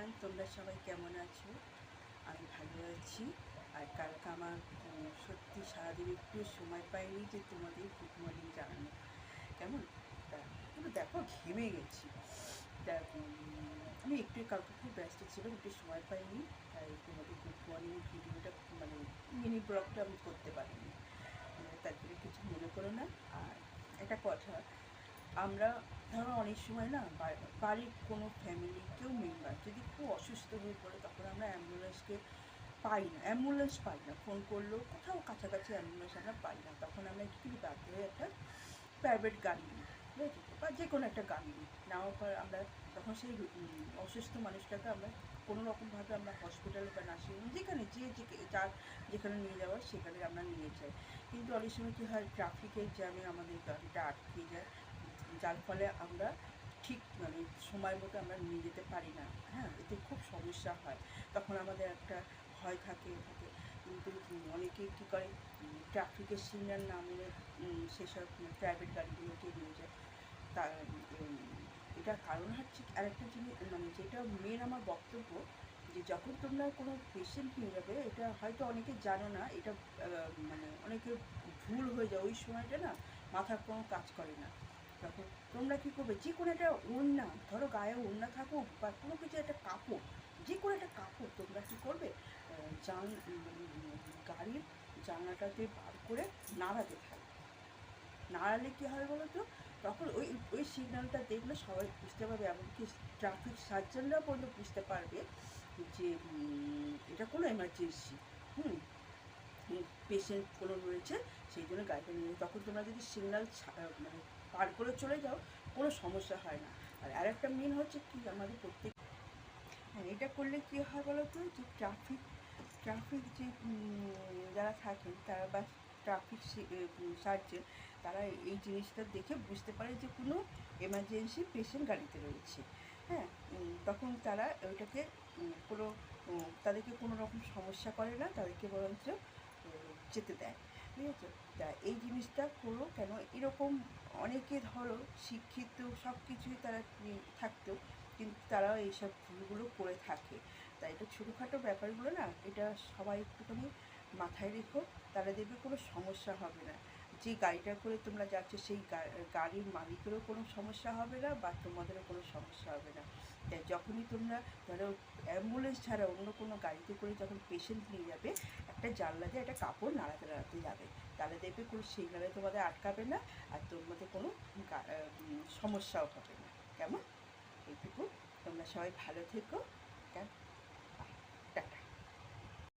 Everyone তোমরা সবাই কেমন আছো? আমি ভালো আছি। আর কালকে আমার সত্যি সারাদিন একটু সময় পাইনি যে তোমাদের গুড মর্নিং জানানো। কেমন? তা কিন্তু দেখো ঘেমে গেছি। তা আমি একটু কালকে খুব ব্যস্ত ছিলাম একটু সময় পাইনি। তাই তোমাদের গুড মর্নিং ভিডিওটা মানে মিনি ব্লগটা আমি করতে পারিনি। আহ, তার জন্য কিছু মনে করো না। আর একটা কথা আমরা, ধরো অনেক সময় না বাড়ির কোনো ফ্যামিলি কেউ মেম্বার যদি খুব অসুস্থ হয়ে পড়ে তখন আমরা অ্যাম্বুলেন্সকে পাই না। অ্যাম্বুলেন্স পাই না। ফোন করলেও কোথাও কাছাকাছি অ্যাম্বুলেন্স আমরা পাই না। তখন আমরা কি বাধ্য হয়ে একটা প্রাইভেট গাড়ি নিই ঠিক আছে বা যে কোনো একটা গাড়ি নিই। নেওয়ার পর আমরা তখন সেই অসুস্থ মানুষটাকে আমরা কোনো রকমভাবে আমরা হসপিটালে বা নার্সিং যেখানে যে- যার যেখানে নিয়ে যাওয়ার সেখানে আমরা নিয়ে যাই। কিন্তু অনেক সময় কী হয়? ট্রাফিকের জ্যামে আমাদের গাড়িটা আটকে যায়। যার ফলে আমরা ঠিক মানে সময় মতো আমরা নিয়ে যেতে পারি না। হ্যাঁ এতে খুব সমস্যা হয়। তখন আমাদের একটা ভয় থাকে থাকে। কিন্তু অনেকে কী করে? ট্রাফিকের সিগন্যাল না উম, সেসব প্রাইভেট গাড়িগুলোকে নিয়ে যায়। তা এটার কারণ হচ্ছে আরেকটা জিনিস মানে যেটা মেন আমার বক্তব্য যে যখন তোমরা কোনো পেশেন্ট নিয়ে যাবে এটা হয়তো অনেকে জানো না এটা মানে অনেকে ভুল হয়ে যায়। ওই সময়টা না মাথার কোনো কাজ করে না। তখন তোমরা কী করবে? যে কোনো একটা ওড়না, ধরো গায়ে ওড়না থাকুক বা কোনো কিছু একটা কাপড়, যে কোনো একটা কাপড় তোমরা কী করবে? জান গাড়ির জানলাটাতে বার করে নাড়াতে থাকবে। নাড়ালে কী হবে বলো তো? তখন ওই ওই সিগন্যালটা দেখলে সবাই বুঝতে পারবে এমনকি ট্রাফিক সার্জনরা পর্যন্ত বুঝতে পারবে যে এটা কোনো এমার্জেন্সি হুম? পেশেন্ট কোনো রয়েছে, সেই জন্য গাড়িটা নিয়ে, তখন তোমরা যদি সিগন্যাল মানে পার করে চলে যাও, কোনো সমস্যা হয় না। আর আরেকটা মেন হচ্ছে কি, আমাদের প্রত্যেক হ্যাঁ এটা করলে কী হয় বলো তো? যে ট্রাফিক ট্রাফিক যে যারা থাকেন, তারা বা ট্রাফিক সার্জেন তারা এই জিনিসটা দেখে বুঝতে পারে যে কোনো এমার্জেন্সি পেশেন্ট গাড়িতে রয়েছে। হ্যাঁ তখন তারা ওইটাকে কোনো তাদেরকে কোনো রকম সমস্যা করে না, তাদেরকে বরঞ্চ যেতে দেয়। ঠিক আছে তা এই জিনিসটা করো কেন? এরকম অনেকে ধরো শিক্ষিত সব কিছুই তারা থাকতো, কিন্তু তারাও এইসব ভুলগুলো করে থাকে। তাই এটা ছোটোখাটো ব্যাপারগুলো না, এটা সবাই একটুখানি মাথায় রেখো, তারা দেখবে কোনো সমস্যা হবে না। যে গাড়িটা করে তোমরা যাচ্ছ, সেই গাড়ির মালিকেরও কোনো সমস্যা হবে না বা তোমাদেরও কোনো সমস্যা হবে না। তাই যখনই তোমরা ধরো অ্যাম্বুলেন্স ছাড়া অন্য কোনো গাড়িতে করে যখন পেশেন্ট নিয়ে যাবে, একটা জানলা দিয়ে একটা কাপড় নাড়াতে নাড়াতে যাবে। তাহলে দেখবে কোনো সিগনালে তোমাদের আটকাবে না আর তোমাদের কোনো সমস্যাও হবে না। কেমন? এইটুকু। তোমরা সবাই ভালো থেকো। কেমন